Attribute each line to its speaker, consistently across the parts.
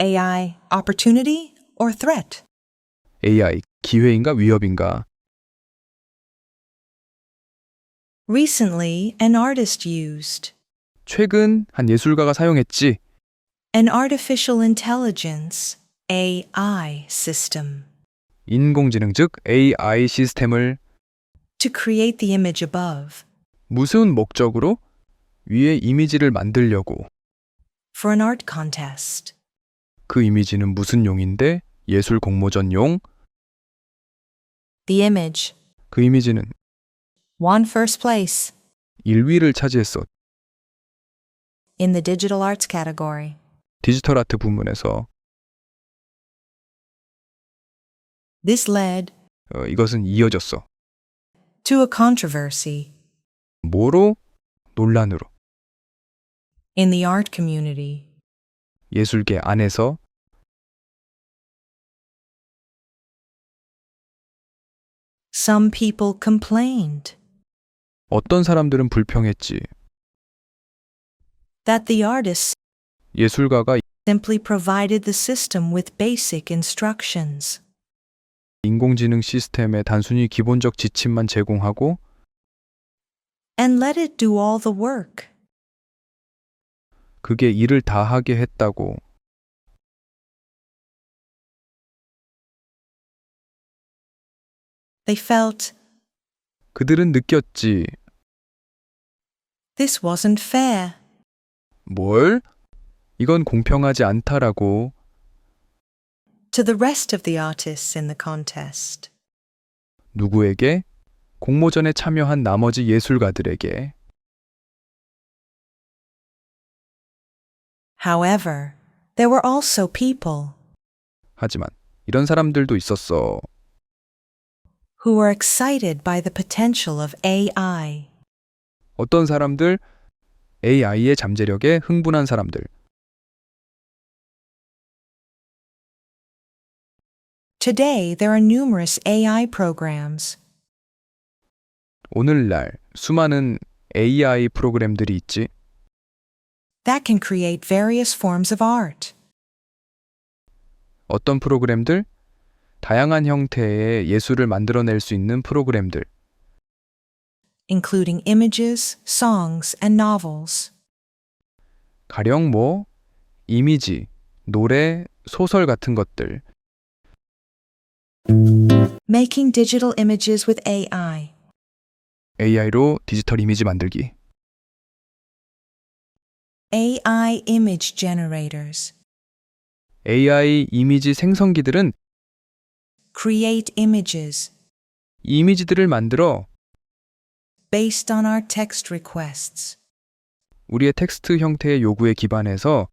Speaker 1: AI opportunity or threat?
Speaker 2: AI 기회인가 위협인가?
Speaker 1: Recently, an artist used
Speaker 2: 최근 한 예술가가 사용했지.
Speaker 1: an artificial intelligence AI system
Speaker 2: 인공지능 즉 AI 시스템을
Speaker 1: to create the image above
Speaker 2: 무슨 목적으로 위에 이미지를 만들려고
Speaker 1: for an art contest.
Speaker 2: 그 이미지는 무슨 용인데 예술 공모전 용
Speaker 1: The image
Speaker 2: 그 이미지는
Speaker 1: won first place
Speaker 2: 1위를 차지했어.
Speaker 1: in the digital arts category.
Speaker 2: 디지털 아트 부문에서
Speaker 1: This led
Speaker 2: 어, 이것은 이어졌어.
Speaker 1: to a controversy
Speaker 2: 뭐로? 논란으로.
Speaker 1: in the art community.
Speaker 2: 예술계 안에서
Speaker 1: Some people complained
Speaker 2: 어떤 사람들은 불평했지.
Speaker 1: that the artists
Speaker 2: 예술가가
Speaker 1: simply provided the system with basic instructions.
Speaker 2: 인공지능 시스템에 단순히 기본적 지침만 제공하고
Speaker 1: and let it do all the work.
Speaker 2: 그게 일을 다 하게 했다고.
Speaker 1: They felt
Speaker 2: 그들은 느꼈지.
Speaker 1: this wasn't fair.
Speaker 2: 뭘? 이건 공평하지 않다라고.
Speaker 1: to the rest of the artists in the contest.
Speaker 2: 누구에게? 공모전에 참여한 나머지 예술가들에게.
Speaker 1: However, there were also people
Speaker 2: 하지만 이런 사람들도 있었어.
Speaker 1: who were excited by the potential of AI.
Speaker 2: 어떤 사람들? AI의 잠재력에 흥분한 사람들.
Speaker 1: Today, there are numerous AI programs
Speaker 2: 오늘날 수많은 AI 프로그램들이 있지.
Speaker 1: That can create various forms of art.
Speaker 2: 어떤 프로그램들? 다양한 형태의 예술을 만들어낼 수 있는 프로그램들.
Speaker 1: including images, songs, and novels.
Speaker 2: 가령 뭐 이미지, 노래, 소설 같은 것들.
Speaker 1: Making digital images with AI.
Speaker 2: AI로 디지털 이미지 만들기.
Speaker 1: AI image generators.
Speaker 2: AI 이미지 생성기들은
Speaker 1: Create images
Speaker 2: 이미지들을 만들어
Speaker 1: based on our text requests.
Speaker 2: 우리의 텍스트 형태의 요구에 기반해서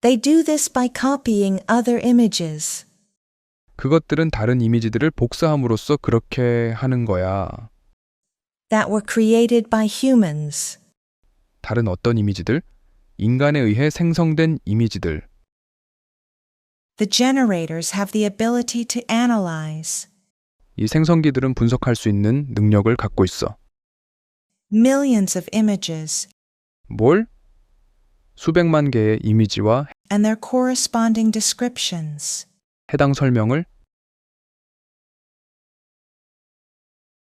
Speaker 1: They do this by copying other images.
Speaker 2: 그것들은 다른 이미지들을 복사함으로써 그렇게 하는 거야.
Speaker 1: that were created by humans.
Speaker 2: 다른 어떤 이미지들? 인간에 의해 생성된 이미지들.
Speaker 1: The generators have the ability to analyze
Speaker 2: 이 생성기들은 분석할 수 있는 능력을 갖고 있어.
Speaker 1: millions of images
Speaker 2: 뭘? 수백만 개의 이미지와
Speaker 1: and their corresponding descriptions.
Speaker 2: 해당 설명을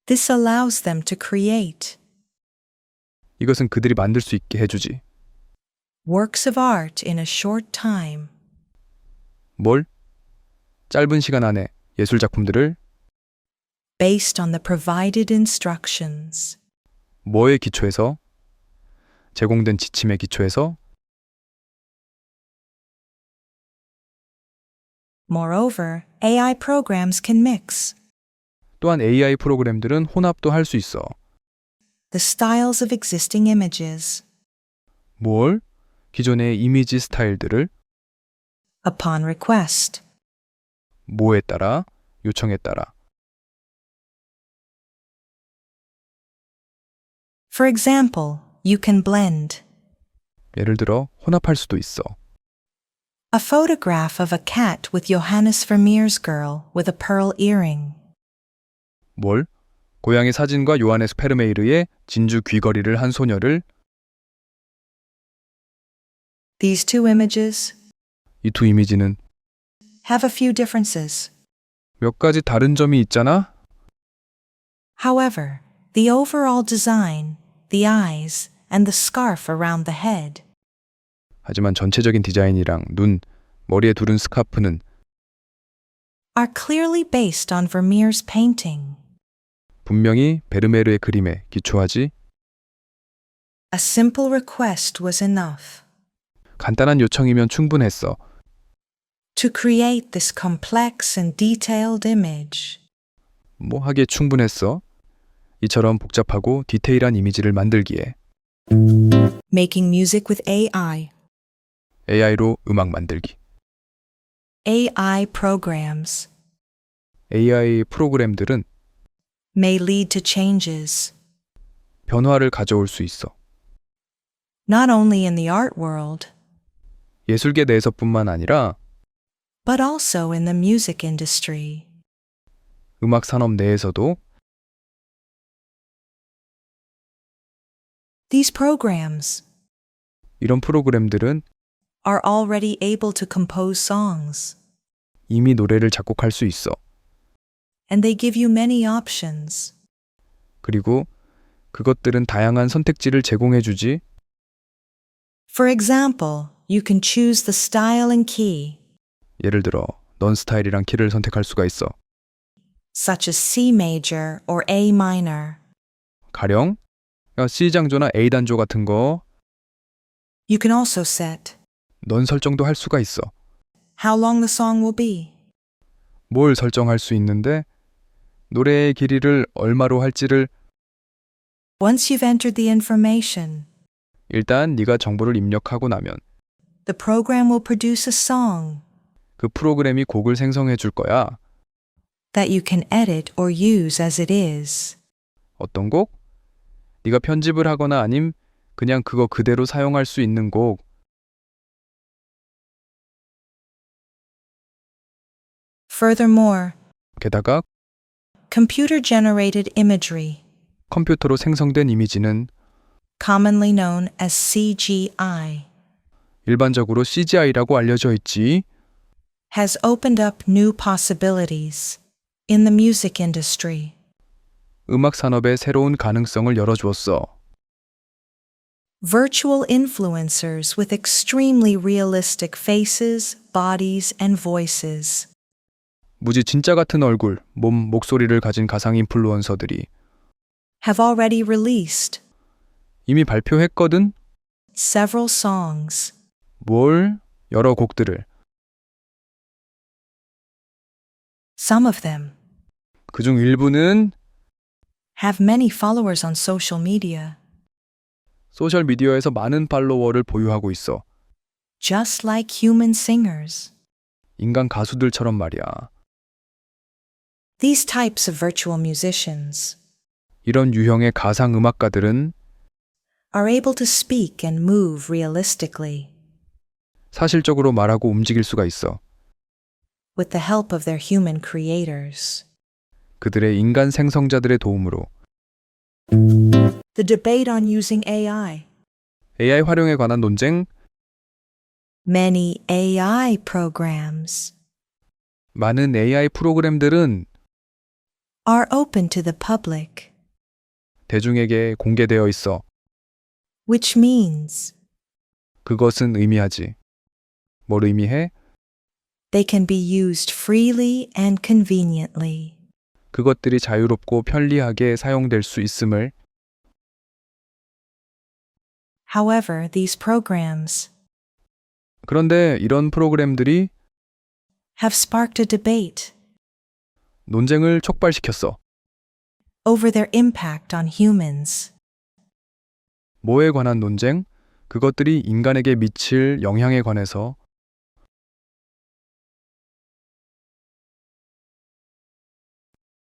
Speaker 1: This allows them to create
Speaker 2: 이것은 그들이 만들 수 있게 해주지.
Speaker 1: works of art in a short time
Speaker 2: 뭘? 짧은 시간 안에 예술 작품들을
Speaker 1: based on the provided instructions.
Speaker 2: 뭐에 기초해서 제공된 지침에 기초해서
Speaker 1: Moreover, AI programs can mix
Speaker 2: 또한 AI 프로그램들은 혼합도 할 수 있어.
Speaker 1: the styles of existing images
Speaker 2: 뭘? 기존의 이미지 스타일들을
Speaker 1: upon request.
Speaker 2: 뭐에 따라 요청에 따라
Speaker 1: For example, you can blend
Speaker 2: 예를 들어 혼합할 수도 있어.
Speaker 1: a photograph of a cat with Johannes Vermeer's girl with a pearl earring
Speaker 2: 뭘? 고양이 사진과 요하네스 페르메이르의 진주 귀걸이를 한 소녀를
Speaker 1: These two images
Speaker 2: 이 두 이미지는
Speaker 1: have a few differences.
Speaker 2: 몇 가지 다른 점이 있잖아?
Speaker 1: However, the overall design, the eyes, and the scarf around the head
Speaker 2: 하지만 전체적인 디자인이랑 눈, 머리에 두른 스카프는
Speaker 1: are clearly based on Vermeer's painting.
Speaker 2: 분명히 베르메르의 그림에 기초하지
Speaker 1: A simple request was enough
Speaker 2: 간단한 요청이면 충분했어.
Speaker 1: to create this complex and detailed image.
Speaker 2: 뭐 하기에 충분했어. 이처럼 복잡하고 디테일한 이미지를 만들기에
Speaker 1: Making music with AI.
Speaker 2: AI로 음악 만들기.
Speaker 1: AI programs
Speaker 2: AI 프로그램들은
Speaker 1: may lead to changes,
Speaker 2: 변화를 가져올 수 있어.
Speaker 1: not only in the art world,
Speaker 2: 예술계 내에서뿐만 아니라
Speaker 1: but also in the music industry.
Speaker 2: 음악 산업 내에서도
Speaker 1: These programs
Speaker 2: 이런 프로그램들은
Speaker 1: are already able to compose songs,
Speaker 2: 이미 노래를 작곡할 수 있어.
Speaker 1: And they give you many options.
Speaker 2: 그리고 그것들은 다양한 선택지를 제공해 주지.
Speaker 1: For example, you can choose the style and key,
Speaker 2: 예를 들어 넌 스타일이랑 키를 선택할 수가 있어.
Speaker 1: such as C major or A minor.
Speaker 2: 가령 C 장조나 A 단조 같은 거 넌
Speaker 1: You can also set
Speaker 2: 설정도 할 수가 있어.
Speaker 1: how long the song will be,
Speaker 2: 뭘 설정할 수 있는데 노래의 길이를 얼마로 할지를
Speaker 1: Once you've entered the information,
Speaker 2: 일단 네가 정보를 입력하고 나면
Speaker 1: the program will produce a song
Speaker 2: 그 프로그램이 곡을 생성해 줄 거야.
Speaker 1: that you can edit or use as it is.
Speaker 2: 어떤 곡? 네가 편집을 하거나 아님 그냥 그거 그대로 사용할 수 있는 곡.
Speaker 1: Furthermore,
Speaker 2: 게다가
Speaker 1: computer generated imagery,
Speaker 2: 컴퓨터로 생성된 이미지는
Speaker 1: commonly known as CGI,
Speaker 2: 일반적으로 CGI라고 알려져 있지.
Speaker 1: has opened up new possibilities in the music industry.
Speaker 2: 음악 산업에 새로운 가능성을 열어주었어.
Speaker 1: Virtual influencers with extremely realistic faces, bodies, and voices
Speaker 2: 무지 진짜 같은 얼굴, 몸, 목소리를 가진 가상 인플루언서들이
Speaker 1: have already released
Speaker 2: 이미 발표했거든?
Speaker 1: several songs
Speaker 2: 뭘? 여러 곡들을.
Speaker 1: Some of them
Speaker 2: 그중 일부는
Speaker 1: have many followers on social media,
Speaker 2: 소셜 미디어에서 많은 팔로워를 보유하고 있어.
Speaker 1: just like human singers.
Speaker 2: 인간 가수들처럼 말이야.
Speaker 1: These types of virtual musicians
Speaker 2: 이런 유형의 가상 음악가들은
Speaker 1: are able to speak and move realistically
Speaker 2: 사실적으로 말하고 움직일 수가 있어.
Speaker 1: with the help of their human creators.
Speaker 2: 그들의 인간 생성자들의 도움으로
Speaker 1: The debate on using AI.
Speaker 2: AI 활용에 관한 논쟁,
Speaker 1: Many AI programs
Speaker 2: 많은 AI 프로그램들은
Speaker 1: are open to the public,
Speaker 2: 대중에게 공개되어 있어.
Speaker 1: which means
Speaker 2: 그것은 의미하지. 뭘 의미해?
Speaker 1: they can be used freely and conveniently.
Speaker 2: 그것들이 자유롭고 편리하게 사용될 수 있음을
Speaker 1: However, these programs
Speaker 2: 그런데 이런 프로그램들이
Speaker 1: have sparked a debate
Speaker 2: 논쟁을 촉발시켰어.
Speaker 1: over their impact on humans.
Speaker 2: 뭐에 관한 논쟁? 그것들이 인간에게 미칠 영향에 관해서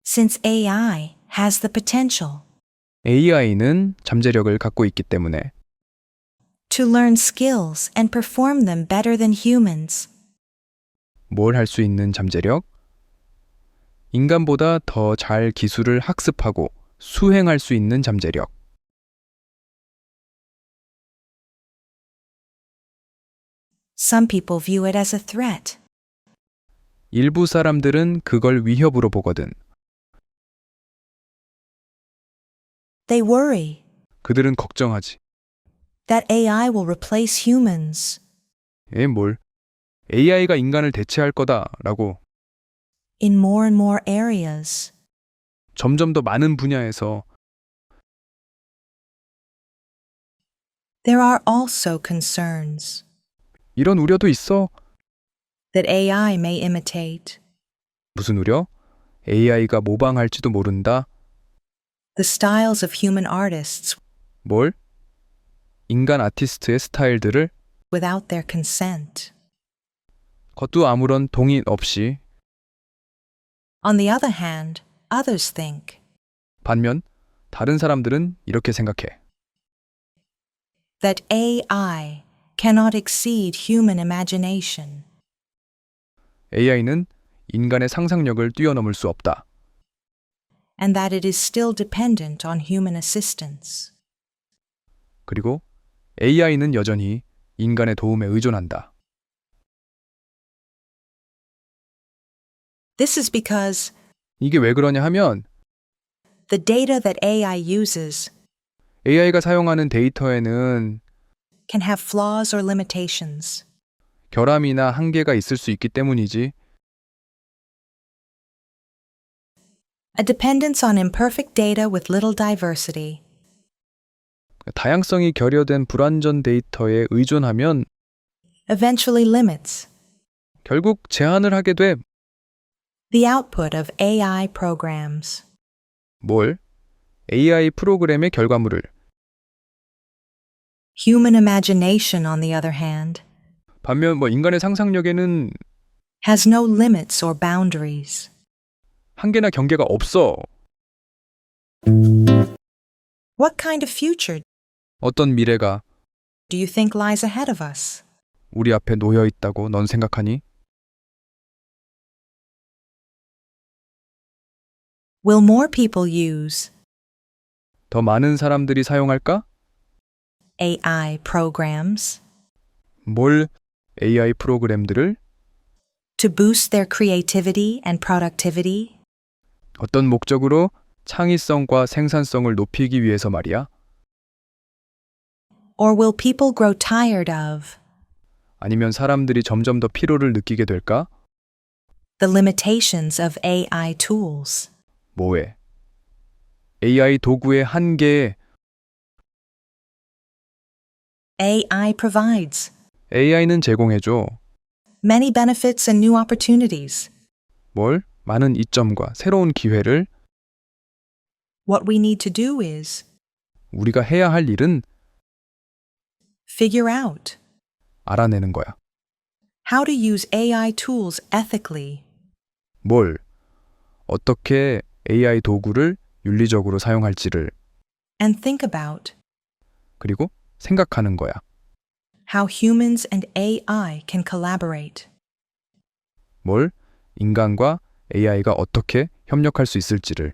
Speaker 1: Since AI has the potential
Speaker 2: AI는 잠재력을 갖고 있기 때문에
Speaker 1: to learn skills and perform them better than humans,
Speaker 2: 뭘 할 수 있는 잠재력? 인간보다 더 잘 기술을 학습하고 수행할 수 있는 잠재력.
Speaker 1: Some people view it as a threat.
Speaker 2: 일부 사람들은 그걸 위협으로 보거든.
Speaker 1: They worry
Speaker 2: 그들은 걱정하지.
Speaker 1: that AI will replace humans
Speaker 2: 에, 뭘? AI가 인간을 대체할 거다라고
Speaker 1: in more and more areas.
Speaker 2: 점점 더 많은 분야에서
Speaker 1: There are also concerns
Speaker 2: 이런 우려도 있어.
Speaker 1: that AI may imitate
Speaker 2: 무슨 우려? AI가 모방할지도 모른다.
Speaker 1: the styles of human artists
Speaker 2: 뭘? 인간 아티스트의 스타일들을
Speaker 1: without their consent.
Speaker 2: 그것도 아무런 동의 없이
Speaker 1: On the other hand, others think
Speaker 2: 반면 다른 사람들은 이렇게 생각해.
Speaker 1: that AI cannot exceed human imagination
Speaker 2: AI는 인간의 상상력을 뛰어넘을 수 없다.
Speaker 1: and that it is still dependent on human assistance.
Speaker 2: 그리고 AI는 여전히 인간의 도움에 의존한다.
Speaker 1: This is because
Speaker 2: 이게 왜 그러냐 하면
Speaker 1: the data that AI uses
Speaker 2: AI가 사용하는 데이터에는
Speaker 1: can have flaws or limitations.
Speaker 2: 결함이나 한계가 있을 수 있기 때문이지.
Speaker 1: A dependence on imperfect data with little diversity
Speaker 2: 다양성이 결여된 불완전 데이터에 의존하면
Speaker 1: eventually limits
Speaker 2: 결국 제한을 하게 돼.
Speaker 1: The output of AI programs.
Speaker 2: 뭘? AI 프로그램의 결과물을.
Speaker 1: Human imagination, on the other hand,
Speaker 2: 반면 뭐 인간의 상상력에는
Speaker 1: has no limits or boundaries.
Speaker 2: 한계나 경계가 없어.
Speaker 1: What kind of future
Speaker 2: 어떤 미래가
Speaker 1: do you think lies ahead of us?
Speaker 2: 우리 앞에 놓여 있다고 넌 생각하니?
Speaker 1: Will more people use
Speaker 2: 더 많은 사람들이 사용할까?
Speaker 1: AI programs
Speaker 2: 뭘 AI 프로그램들을
Speaker 1: to boost their creativity and productivity?
Speaker 2: 어떤 목적으로 창의성과 생산성을 높이기 위해서 말이야?
Speaker 1: Or will people grow tired of
Speaker 2: 아니면 사람들이 점점 더 피로를 느끼게 될까?
Speaker 1: the limitations of AI tools?
Speaker 2: 뭐에? AI 도구의 한계에
Speaker 1: AI provides
Speaker 2: AI는 제공해줘.
Speaker 1: many benefits and new opportunities.
Speaker 2: 뭘? 많은 이점과 새로운 기회를
Speaker 1: What we need to do is
Speaker 2: 우리가 해야 할 일은
Speaker 1: figure out
Speaker 2: 알아내는 거야.
Speaker 1: how to use AI tools ethically
Speaker 2: 뭘? 어떻게 AI 도구를 윤리적으로 사용할지를
Speaker 1: and think about
Speaker 2: 그리고 생각하는 거야.
Speaker 1: how humans and AI can collaborate.
Speaker 2: 뭘? 인간과 AI가 어떻게 협력할 수 있을지를